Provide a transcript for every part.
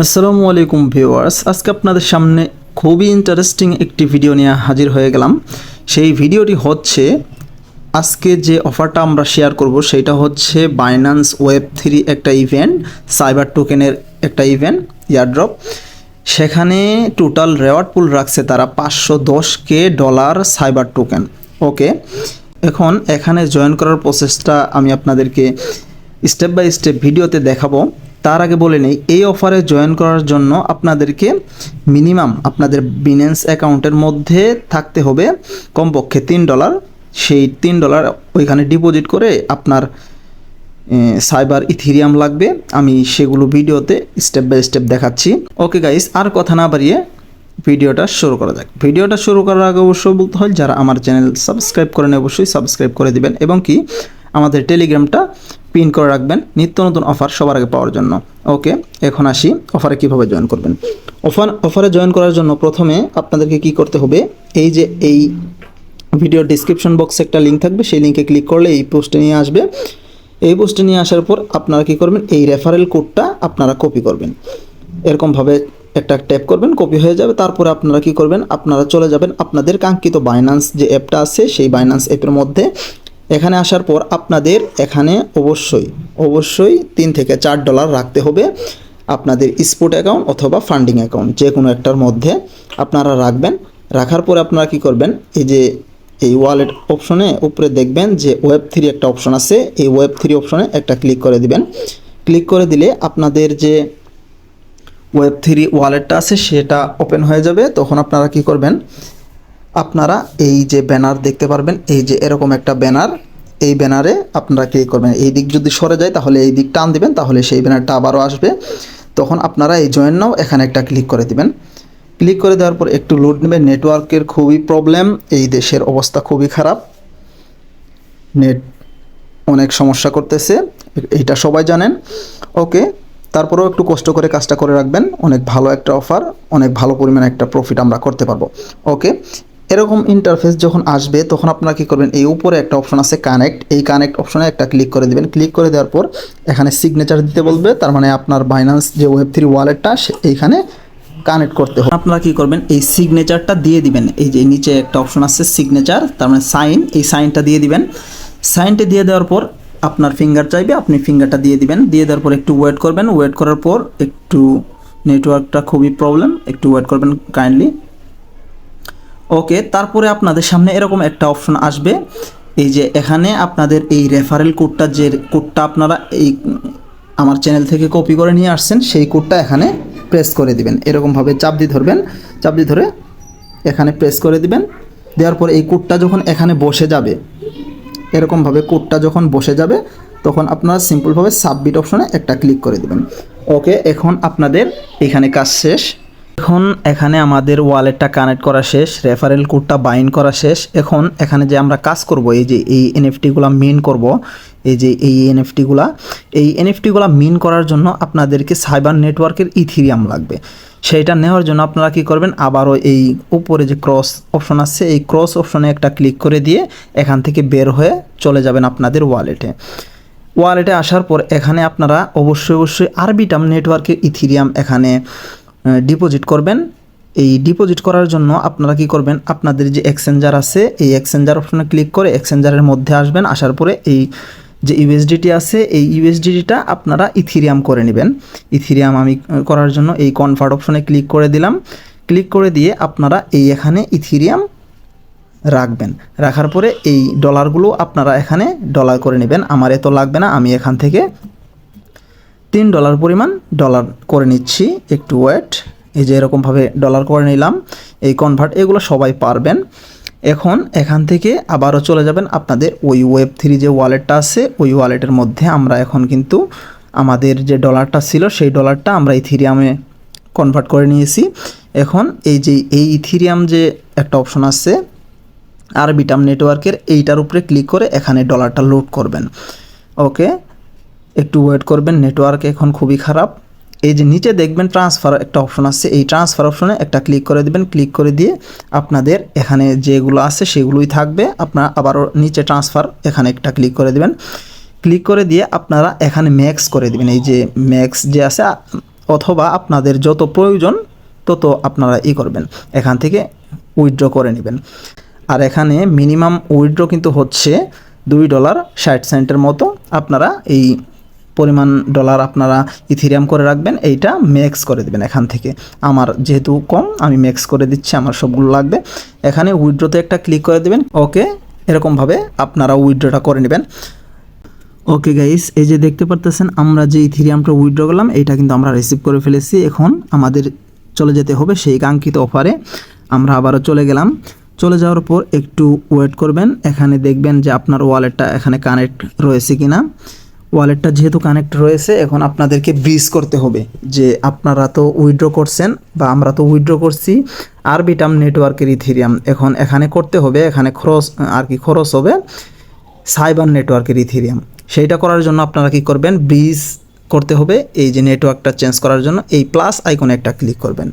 আসসালামু আলাইকুম ভিউয়ার্স, আজকে আপনাদের সামনে খুবই ইন্টারেস্টিং একটি ভিডিও নিয়ে হাজির হয়ে গেলাম। সেই ভিডিওটি হচ্ছে, আজকে যে অফারটা আমরা শেয়ার করব সেটা হচ্ছে বাইন্যান্স ওয়েব থ্রি একটা ইভেন্ট সাইবার টোকেনের একটা ইভেন্ট ইয়ারড্রপ সেখানে টোটাল রেওয়ার্ড পুল রাখছে তারা পাঁচশো দশ K dollar cyber token okay এখন এখানে জয়েন করার প্রসেসটা আমি আপনাদেরকে স্টেপ বাই স্টেপ ভিডিওতে দেখাবো। তার আগে বলে নেই, এই অফারে জয়েন করার জন্য আপনাদেরকে মিনিমাম আপনাদের বিনেন্স অ্যাকাউন্টের মধ্যে থাকতে হবে কমপক্ষে তিন ডলার সেই তিন ডলার ওইখানে ডিপোজিট করে আপনার সাইবার ইথিরিয়াম লাগবে। আমি সেগুলো ভিডিওতে স্টেপ বাই স্টেপ দেখাচ্ছি। ওকে গাইস আর কথা না বাড়িয়ে ভিডিওটা শুরু করা যাক। ভিডিওটা শুরু করার আগে অবশ্যই বলতে হয়, যারা আমার চ্যানেল সাবস্ক্রাইব করেন অবশ্যই সাবস্ক্রাইব করে দিবেন। এবং কি আমাদের টেলিগ্রামটা পিন করে রাখবেন। নিত্য নতুন অফার সবার আগে পাওয়ার জন্য। ওকে, এখন আসি অফারে কীভাবে জয়েন করবেন। অফার, অফারে জয়েন করার জন্য প্রথমে আপনাদেরকে কি করতে হবে, এই যে এই ভিডিও ডিসক্রিপশন বক্সে একটা লিঙ্ক থাকবে, সেই লিঙ্কে ক্লিক করলে এই পোস্টে নিয়ে আসবে। এই পোস্টে নিয়ে আসার পর আপনারা কি করবেন, এই রেফারেল কোডটা আপনারা কপি করবেন। এরকমভাবে একটা ট্যাপ করবেন কপি হয়ে যাবে। তারপরে আপনারা কি করবেন, আপনারা চলে যাবেন আপনাদের কাঙ্ক্ষিত বাইন্যান্স যে অ্যাপটা আছে, সেই বাইন্যান্স অ্যাপের মধ্যে এখানে আসার পর আপনাদের এখানে অবশ্যই অবশ্যই তিন থেকে চার ডলার রাখতে হবে আপনাদের স্পোর্ট অ্যাকাউন্ট অথবা ফান্ডিং অ্যাকাউন্ট যে কোনো একটার মধ্যে আপনারা রাখবেন। রাখার পরে আপনারা কি করবেন? এই যে এই ওয়ালেট অপশনে উপরে দেখবেন যে ওয়েব থ্রি একটা অপশন আছে, এই ওয়েব থ্রি অপশনে একটা ক্লিক করে দিবেন। ক্লিক করে দিলে আপনাদের যে ওয়েব থ্রি ওয়ালেটটা আছে সেটা ওপেন হয়ে যাবে। তখন আপনারা কি করবেন? আপনারা এই যে ব্যানার দেখতে পারবেন, এই যে এরকম একটা ব্যানার, এই ব্যানারে আপনারা ক্লিক করবেন। এই দিক যদি সরে যায়, তাহলে এই দিক টান দিবেন, তাহলে সেই ব্যানারটা আবারও আসবে। তখন আপনারা এই জয়েন নাও, এখানে একটা ক্লিক করে দিবেন। ক্লিক করে দেওয়ার পর একটু লোড নেবে নেটওয়ার্কের খুবই প্রবলেম এই দেশের অবস্থা খুবই খারাপ। নেট অনেক সমস্যা করতেছে এইটা সবাই জানেন। ওকে তারপরেও একটু কষ্ট করে কাজটা করে রাখবেন। অনেক ভালো একটা অফার অনেক ভালো পরিমাণে একটা প্রফিট আমরা করতে পারব। ওকে এরকম ইন্টারফেস যখন আসবে, তখন আপনারা কী করবেন, এই উপরে একটা অপশন আছে কানেক্ট এই কানেক্ট অপশনে একটা ক্লিক করে দেবেন। ক্লিক করে দেওয়ার পর এখানে সিগনেচার দিতে বলবে, তার মানে আপনার বাইন্যান্স যে ওয়েব থ্রি ওয়ালেটটা এইখানে কানেক্ট করতে হবে। আপনারা কি করবেন, এই সিগনেচারটা দিয়ে দিবেন। এই যে নিচে একটা অপশন আছে সিগনেচার তার মানে সাইন এই সাইনটা দিয়ে দিবেন। সাইনটা দিয়ে দেওয়ার পর আপনার ফিঙ্গার চাইবে, আপনি ফিঙ্গারটা দিয়ে দিবেন। দিয়ে দেওয়ার পর একটু ওয়েট করবেন। ওয়েট করার পর একটু নেটওয়ার্কটা খুবই প্রবলেম একটু ওয়েট করবেন কাইন্ডলি ওকে, তারপরে আপনাদের সামনে এরকম একটা অপশন আসবে। এই যে এখানে আপনাদের এই রেফারেল কোডটা যে কোডটা আপনারা এই আমার চ্যানেল থেকে কপি করে নিয়ে আসছেন, সেই কোডটা এখানে প্রেস করে দিবেন। এরকমভাবে চাপ দিয়ে ধরবেন চাপ দিয়ে ধরে এখানে প্রেস করে দিবেন। দেওয়ার পর এই কোডটা যখন এখানে বসে যাবে, এরকমভাবে কোডটা যখন বসে যাবে, তখন আপনারা সিম্পলভাবে সাবমিট অপশনে একটা ক্লিক করে দেবেন। ওকে, এখন আপনাদের এখানে কাজ শেষ। এখন এখানে আমাদের ওয়ালেটটা কানেক্ট করা শেষ রেফারেল কোডটা বাইন্ড করা শেষ। এখন এখানে যে আমরা কাজ করব, এই যে এই এনএফটিগুলো মিন করব, এই যে এই এনএফটিগুলা এই এনএফটিগুলো মিন করার জন্য আপনাদেরকে সাইবার নেটওয়ার্কের ইথিরিয়াম লাগবে। সেইটা নেওয়ার জন্য আপনারা কি করবেন, আবারও এই উপরে যে ক্রস অপশন আছে, এই ক্রস অপশনে একটা ক্লিক করে দিয়ে এখান থেকে বের হয়ে চলে যাবেন আপনাদের ওয়ালেটে ওয়ালেটে আসার পর এখানে আপনারা অবশ্যই অবশ্যই আরবিটাম নেটওয়ার্কের ইথিরিয়াম এখানে ডিপোজিট করবেন। এই ডিপোজিট করার জন্য আপনারা কি করবেন? আপনাদের যে এক্সচেঞ্জার আছে, এই এক্সচেঞ্জার অপশনে ক্লিক করে এক্সচেঞ্জারের মধ্যে আসবেন। আসার পরে এই যে ইউএসডিটি আছে, এই ইউএসডিটিটা আপনারা ইথিরিয়াম করে নেবেন। ইথিরিয়াম আমি করার জন্য এই কনভার্ট অপশনে ক্লিক করে দিলাম। ক্লিক করে দিয়ে আপনারা এই এখানে ইথিরিয়াম রাখবেন। রাখার পরে এই ডলারগুলো আপনারা এখানে ডলার করে নেবেন। আমার এত লাগবে না, আমি এখান থেকে তিন ডলার পরিমাণ ডলার করে নিচ্ছি একটু ওয়েট। এই যে এরকমভাবে ডলার করে নিলাম, এই কনভার্ট এগুলো সবাই পারবেন। এখন এখান থেকে আবারও চলে যাবেন আপনাদের ওই ওয়েব থ্রি যে ওয়ালেটটা আছে, ওই ওয়ালেটের মধ্যে আমরা এখন কিন্তু আমাদের যে ডলারটা ছিল, সেই ডলারটা আমরা ইথিরিয়ামে কনভার্ট করে নিয়েছি। এখন এই যে এই ইথিরিয়াম যে একটা অপশন আছে আরবিটাম নেটওয়ার্কের এইটার উপরে ক্লিক করে এখানে ডলারটা লোড করবেন। ওকে একটু ওয়েট করবেন নেটওয়ার্ক এখন খুবই খারাপ। এই যে নিচে দেখবেন ট্রান্সফার একটা অপশন আছে এই ট্রান্সফার অপশনে একটা ক্লিক করে দিবেন ক্লিক করে দিয়ে আপনাদের এখানে যেগুলো আছে সেগুলোই থাকবে। আপনারা আবারও নিচে ট্রান্সফার এখানে একটা ক্লিক করে দিবেন। ক্লিক করে দিয়ে আপনারা এখানে ম্যাক্স করে দিবেন। এই যে ম্যাক্স যে আছে, অথবা আপনাদের যত প্রয়োজন তত আপনারা ই করবেন। এখান থেকে উইথড্র করে নেবেন। আর এখানে মিনিমাম উইথড্র কিন্তু হচ্ছে দুই ডলার ষাট সেন্টের মতো। আপনারা এই পরিমাণ ডলার আপনারা ইথিরিয়াম করে রাখবেন, এইটা ম্যাক্স করে দেবেন এখান থেকে। আমার যেহেতু কম, আমি ম্যাক্স করে দিচ্ছি, আমার সবগুলো লাগবে। এখানে উইথড্রোতে একটা ক্লিক করে দেবেন ওকে এরকমভাবে আপনারা উইড্রোটা করে নেবেন। ওকে গাইস এই যে দেখতে পারতেছেন, আমরা যে ইথিরিয়ামটা উইথড্র করলাম, এইটা কিন্তু আমরা রিসিভ করে ফেলেছি। এখন আমাদের চলে যেতে হবে সেই কাঙ্ক্ষিত অফারে আমরা আবারও চলে গেলাম। চলে যাওয়ার পর একটু ওয়েট করবেন। এখানে দেখবেন যে আপনার ওয়ালেটটা এখানে কানেক্ট রয়েছে কিনা। ওয়ালেটটা যেহেতু কানেক্ট রয়েছে, এখন আপনাদেরকে ব্রিজ করতে হবে যে আপনারা তো উইথড্র করছেন বা আমরা তো উইথড্র করছি। আরবিটাম নেটওয়ার্কের ইথিরিয়াম এখন এখানে করতে হবে, এখানে খরচ আর কি খরচ হবে, সাইবার নেটওয়ার্কের ইথিরিয়াম। সেইটা করার জন্য আপনারা কি করবেন ব্রিজ করতে হবে, এই যে নেটওয়ার্কটা চেঞ্জ করার জন্য, এই প্লাস আইকনে একটা ক্লিক করবেন।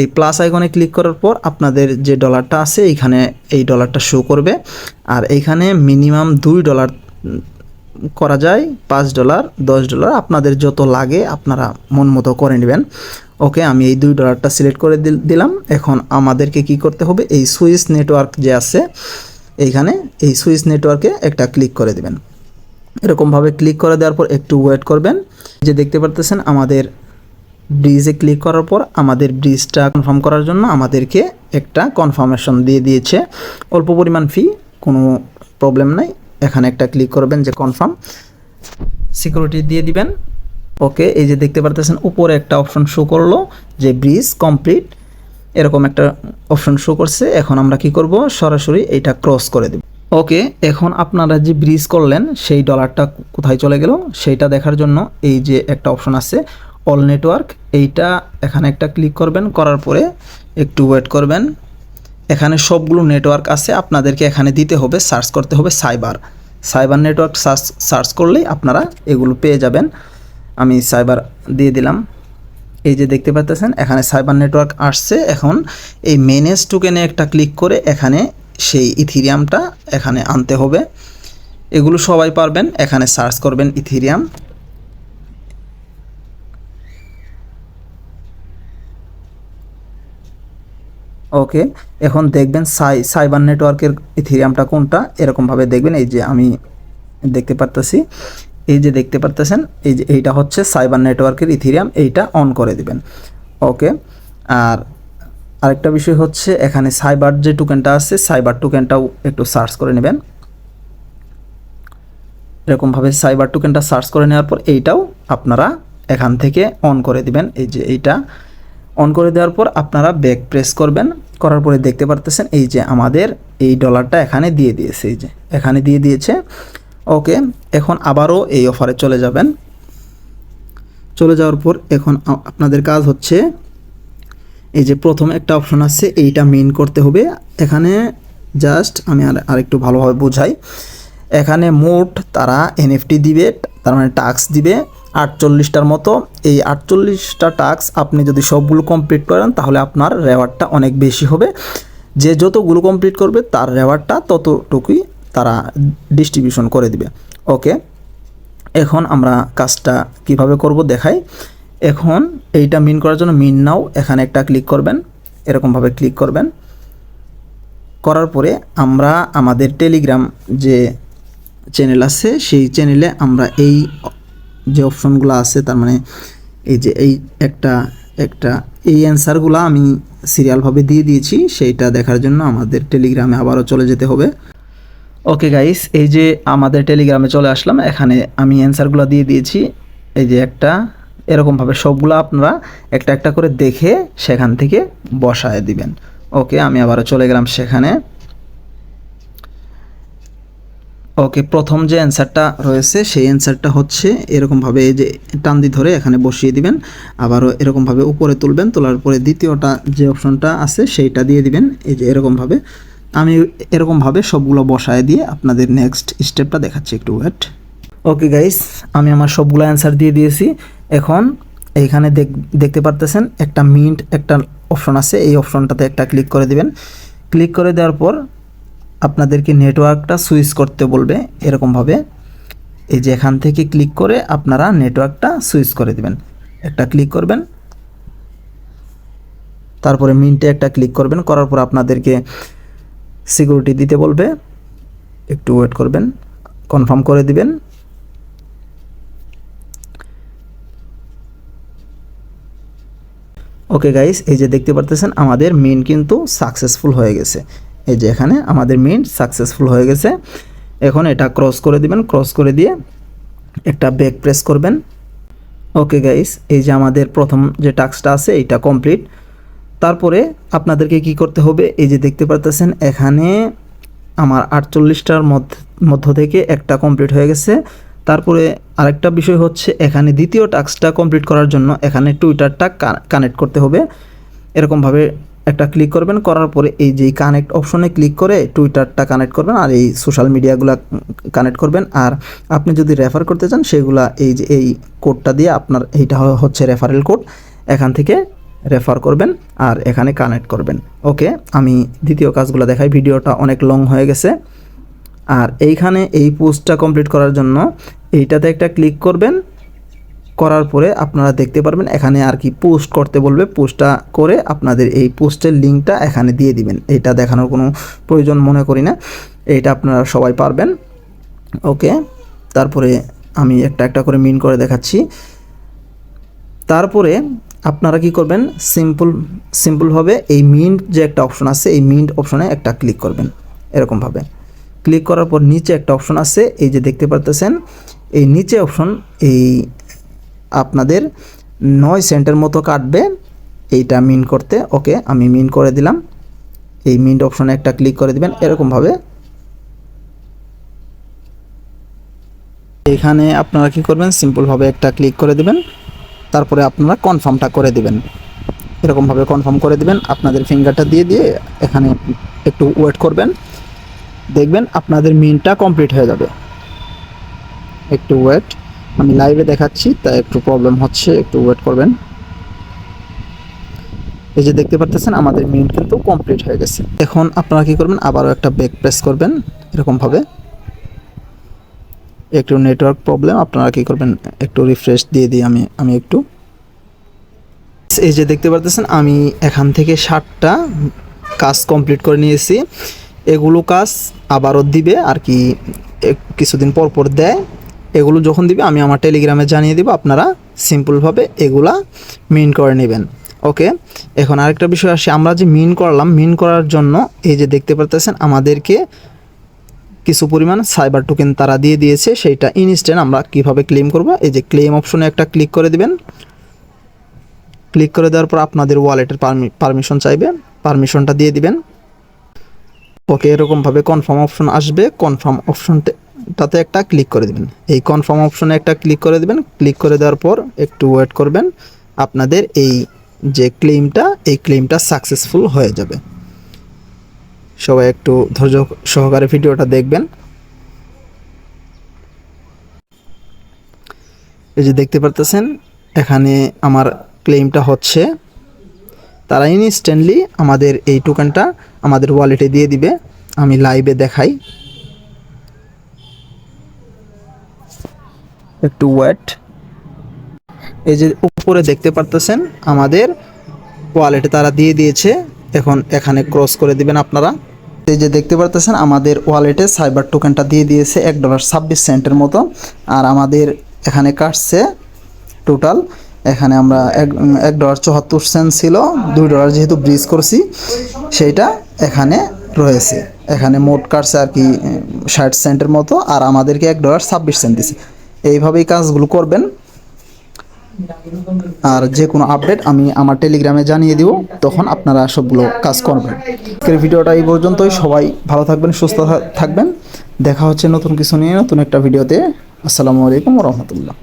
এই প্লাস আইকনে ক্লিক করার পর আপনাদের যে ডলারটা আছে, এইখানে এই ডলারটা শো করবে। আর এইখানে মিনিমাম দুই ডলার করা যায়, পাঁচ ডলার, দশ ডলার, আপনাদের যত লাগে আপনারা মন মতো করে নেবেন। ওকে, আমি এই দুই ডলারটা সিলেক্ট করে দিল- দিলাম। এখন আমাদেরকে কি করতে হবে? এই সুইস নেটওয়ার্ক যে আছে, এইখানে এই সুইস নেটওয়ার্কে একটা ক্লিক করে দেবেন। এরকমভাবে ক্লিক করে দেওয়ার পর একটু ওয়েট করবেন। যে দেখতে পারতেছেন, আমাদের ব্রিজে ক্লিক করার পর আমাদের ব্রিজটা কনফার্ম করার জন্য আমাদেরকে একটা কনফার্মেশন দিয়ে দিয়েছে। অল্প পরিমাণ ফি কোনো প্রবলেম নাই। এখানে একটা ক্লিক করবেন যে কনফার্ম সিকিউরিটি দিয়ে দিবেন। ওকে এই যে দেখতে পারতেছেন, উপরে একটা অপশন শো করল যে ব্রিজ কমপ্লিট এরকম একটা অপশন শো করছে। এখন আমরা কি করব? সরাসরি এইটা ক্রস করে দেব। ওকে এখন আপনারা যে ব্রিজ করলেন, সেই ডলারটা কোথায় চলে গেল? সেইটা দেখার জন্য এই যে একটা অপশন আছে অল নেটওয়ার্ক এইটা এখানে একটা ক্লিক করবেন। করার পরে একটু ওয়েট করবেন। এখানে সবগুলো নেটওয়ার্ক আছে, আপনাদেরকে এখানে দিতে হবে সার্চ করতে হবে cyber cyber network search search করলেই আপনারা এগুলো পেয়ে যাবেন। আমি সাইবার দিয়ে দিলাম। এই যে দেখতে পাচ্ছেন, এখানে সাইবার নেটওয়ার্ক আসছে। এখন এই মেনেজ টুকেনে একটা ক্লিক করে এখানে সেই ইথিরিয়ামটা এখানে আনতে হবে। এগুলো সবাই পারবেন, এখানে সার্চ করবেন ইথিরিয়াম ওকে এখন দেখবেন সাই সাইবার নেটওয়ার্কের ইথিরিয়ামটা কোনটা? এরকমভাবে দেখবেন এই যে আমি দেখতে পারতেছি। এই যে দেখতে পারতেছেন, এই যে এইটা হচ্ছে সাইবার নেটওয়ার্কের ইথিরিয়াম এইটা অন করে দিবেন। ওকে আর আরেকটা বিষয় হচ্ছে এখানে সাইবার যে টোকেনটা আছে সাইবার টোকেনটাও একটু সার্চ করে নেবেন। এরকমভাবে সাইবার টোকেনটা সার্চ করে নেওয়ার পর এইটাও আপনারা এখান থেকে অন করে দিবেন। এই যে এইটা অন করে দেওয়ার পর আপনারা ব্যাক প্রেস করবেন। করার পরে দেখতে পারতেছেন এই যে আমাদের এই ডলারটা এখানে দিয়ে দিয়েছে, এই যে এখানে দিয়ে দিয়েছে। ওকে এখন আবারও এই অফারে চলে যাবেন। চলে যাওয়ার পর এখন আপনাদের কাজ হচ্ছে এই যে প্রথম একটা অপশন আছে, এইটা মেন করতে হবে। এখানে জাস্ট আমি আর, আরেকটু ভালোভাবে বোঝাই। এখানে মোট তারা এনএফটি দিবে, তার মানে টাস্ক দিবে। আটচল্লিশটার মতো। এই আটচল্লিশটা টাস্ক আপনি যদি সবগুলো কমপ্লিট করেন, তাহলে আপনার রেওয়ার্ডটা অনেক বেশি হবে। যে যতগুলো কমপ্লিট করবে, তার রেওয়ার্ডটা ততটুকুই তারা ডিস্ট্রিবিউশন করে দিবে। ওকে এখন আমরা কাজটা কীভাবে করব দেখাই। এখন এইটা মিন করার জন্য মিন নাও এখানে একটা ক্লিক করবেন। এরকমভাবে ক্লিক করবেন। করার পরে আমরা আমাদের টেলিগ্রাম যে চ্যানেল আছে, সেই চ্যানেলে আমরা এই যে অপশনগুলো আছে, তার মানে এই যে এই একটা একটা, এই অ্যান্সারগুলো আমি সিরিয়ালভাবে দিয়ে দিয়েছি, সেইটা দেখার জন্য আমাদের টেলিগ্রামে আবারও চলে যেতে হবে। ওকে গাইস, এই যে আমাদের টেলিগ্রামে চলে আসলাম, এখানে আমি অ্যান্সারগুলো দিয়ে দিয়েছি। এই যে একটা, এরকমভাবে সবগুলো আপনারা একটা একটা করে দেখে সেখান থেকে বসায় দিবেন। ওকে, আমি আবারও চলে গেলাম সেখানে। ওকে, প্রথম যে অ্যান্সারটা রয়েছে, সেই অ্যান্সারটা হচ্ছে এরকমভাবে এই যে টান্দি ধরে এখানে বসিয়ে দিবেন, আবারও এরকমভাবে উপরে তুলবেন, তোলার পরে দ্বিতীয়টা যে অপশনটা আছে সেইটা দিয়ে দিবেন, এই যে এরকমভাবে। আমি এরকমভাবে সবগুলো বসায় দিয়ে আপনাদের নেক্সট স্টেপটা দেখাচ্ছি একটু ওয়েট ওকে গাইস আমি আমার সবগুলো অ্যান্সার দিয়ে দিয়েছি। এখন এইখানে দেখ, দেখতে পারতেছেন, একটা মিন্ট একটা অপশন আছে, এই অপশনটাতে একটা ক্লিক করে দিবেন। ক্লিক করে দেওয়ার পর আপনাদেরকে নেটওয়ার্কটা সুইচ করতে বলবে এরকমভাবে। এই যে এখান থেকে ক্লিক করে আপনারা নেটওয়ার্কটা সুইচ করে দিবেন। একটা ক্লিক করবেন। তারপরে মিন্টে একটা ক্লিক করবেন। করার পর আপনাদেরকে সিকিউরিটি দিতে বলবে। একটু ওয়েট করবেন। কনফার্ম করে দিবেন। ওকে গাইস এই যে দেখতে পারতেছেন, আমাদের মিন কিন্তু সাকসেসফুল হয়ে গেছে। এই যে এখানে আমাদের মিন সাকসেসফুল হয়ে গেছে। এখন এটা ক্রস করে দিবেন ক্রস করে দিয়ে একটা ব্যাক প্রেস করবেন। ওকে গাইস এই যে আমাদের প্রথম যে টাস্কটা আছে, এইটা কমপ্লিট তারপরে আপনাদেরকে কি করতে হবে? এই যে দেখতে পারতেছেন, এখানে আমার আটচল্লিশটার মধ্য থেকে একটা কমপ্লিট হয়ে গেছে। তারপরে আরেকটা বিষয় হচ্ছে, এখানে দ্বিতীয় টাস্কটা কমপ্লিট করার জন্য এখানে টুইটারটা কানেক্ট করতে হবে। এরকমভাবে একটা ক্লিক করবেন, করার পরে এই যে কানেক্ট অপশনে ক্লিক করে টুইটারটা কানেক্ট করবেন আর এই সোশ্যাল মিডিয়াগুলো কানেক্ট করবেন। আর আপনি যদি রেফার করতে চান, সেগুলা এই যে এই কোডটা দিয়ে আপনার এইটা হচ্ছে রেফারেল কোড এখান থেকে রেফার করবেন আর এখানে কানেক্ট করবেন। ওকে, আমি দ্বিতীয় কাজগুলো দেখাই, ভিডিওটা অনেক লং হয়ে গেছে। আর এইখানে এই পোস্টটা কমপ্লিট করার জন্য এইটাতে একটা ক্লিক করবেন করার পরে আপনারা দেখতে পারবেন এখানে আর কি পোস্ট করতে বলবে। পোস্টটা করে আপনাদের এই পোস্টের লিঙ্কটা এখানে দিয়ে দিবেন। এটা দেখানোর কোনো প্রয়োজন মনে করি না। এটা আপনারা সবাই পারবেন। ওকে তারপরে আমি একটা একটা করে মিন করে দেখাচ্ছি। তারপরে আপনারা কি করবেন? সিম্পল সিম্পলভাবে এই মিন্ট যে একটা অপশন আছে, এই মিন্ট অপশনে একটা ক্লিক করবেন। এরকমভাবে ক্লিক করার পর নিচে একটা অপশন আছে, এই যে দেখতে পারতেছেন, এই নিচে অপশন এই আপনাদের নয় সেন্টের মতো কাটবে। এইটা মিন করতে। ওকে, আমি মিন করে দিলাম। এই মিন্ট অপশনে একটা ক্লিক করে দিবেন। এরকমভাবে। এখানে আপনারা কি করবেন? সিম্পলভাবে একটা ক্লিক করে দিবেন। তারপরে আপনারা কনফার্মটা করে দিবেন। এরকমভাবে কনফার্ম করে দিবেন। আপনাদের ফিঙ্গারটা দিয়ে দিয়ে এখানে একটু ওয়েট করবেন। দেখবেন আপনাদের মিনটা কমপ্লিট হয়ে যাবে। একটু ওয়েট আমি লাইভে দেখাচ্ছি, তাই একটু প্রবলেম হচ্ছে, একটু ওয়েট করবেন। এই যে দেখতে পারতেছেন, আমাদের মিনিট কিন্তু কমপ্লিট হয়ে গেছে। এখন আপনারা কি করবেন, আবারও একটা ব্যাক প্রেস করবেন, এরকমভাবে। একটু নেটওয়ার্ক প্রবলেম আপনারা কি করবেন, একটু রিফ্রেশ দিয়ে দিই আমি আমি একটু। এই যে দেখতে পারতেছেন, আমি এখান থেকে ষাটটা কাজ কমপ্লিট করে নিয়েছি। এগুলো কাজ আবারও দিবে, আর কি কিছুদিন পর পর দেয়। এগুলো যখন দিবে, আমি আমার টেলিগ্রামে জানিয়ে দিব, আপনারা সিম্পলভাবে এগুলা মিন করে নেবেন। ওকে এখন আরেকটা বিষয় আসে, আমরা যে মিন করলাম মিন করার জন্য এই যে দেখতে পারতেছেন, আমাদেরকে কিছু পরিমাণ সাইবার টোকেন তারা দিয়ে দিয়েছে, সেইটা ইনস্ট্যান্ট আমরা কীভাবে ক্লেম করব? এই যে ক্লেম অপশনে একটা ক্লিক করে দিবেন। ক্লিক করে দেওয়ার পর আপনাদের ওয়ালেটের পারমিশন চাইবে পারমিশনটা দিয়ে দিবেন। ওকে এরকমভাবে কনফার্ম অপশন আসবে কনফার্ম অপশনটাতে একটা ক্লিক করে দেবেন। এই কনফার্ম অপশনে একটা ক্লিক করে দেবেন। ক্লিক করে দেওয়ার পর একটু ওয়েট করবেন। আপনাদের এই যে ক্লেমটা এই ক্লেমটা সাকসেসফুল হয়ে যাবে। সবাই একটু ধৈর্য সহকারে ভিডিওটা দেখবেন। এই যে দেখতে পারতেছেন, এখানে আমার ক্লেমটা হচ্ছে। তারা ইনস্ট্যান্টলি আমাদের এই টোকেনটা আমাদের ওয়ালেটে দিয়ে দিবে। আমি লাইভে দেখাই। একটু ওয়েট এই যে উপরে দেখতে পারতেছেন, আমাদের ওয়ালেটে তারা দিয়ে দিয়েছে। এখন এখানে ক্রস করে দিবেন আপনারা। এই যে দেখতে পারতেছেন, আমাদের ওয়ালেটে সাইবার টোকেনটা দিয়ে দিয়েছে এক ডলার ছাব্বিশ সেন্টের মতো। আর আমাদের এখানে কাটছে টোটাল এখানে আমরা এক এক ডলার চুয়াত্তর সেন্ট ছিল, দুই ডলার যেহেতু ব্রিজ করছি, সেইটা এখানে রয়েছে। এখানে মোট কাটছে আর কি ষাট সেন্টের মতো, আর আমাদেরকে এক ডলার ছাব্বিশ সেন্ট দিছে। এইভাবেই কাজগুলো করবেন। আর যে কোনো আপডেট আমি আমার টেলিগ্রামে জানিয়ে দিব, তখন আপনারা সবগুলো কাজ করবেন। আজকের ভিডিওটা এই পর্যন্তই। সবাই ভালো থাকবেন, সুস্থ থাকবেন। দেখা হচ্ছে নতুন কিছু নিয়ে নতুন একটা ভিডিওতে। আসসালামু আলাইকুম রহমতুল্লাহ।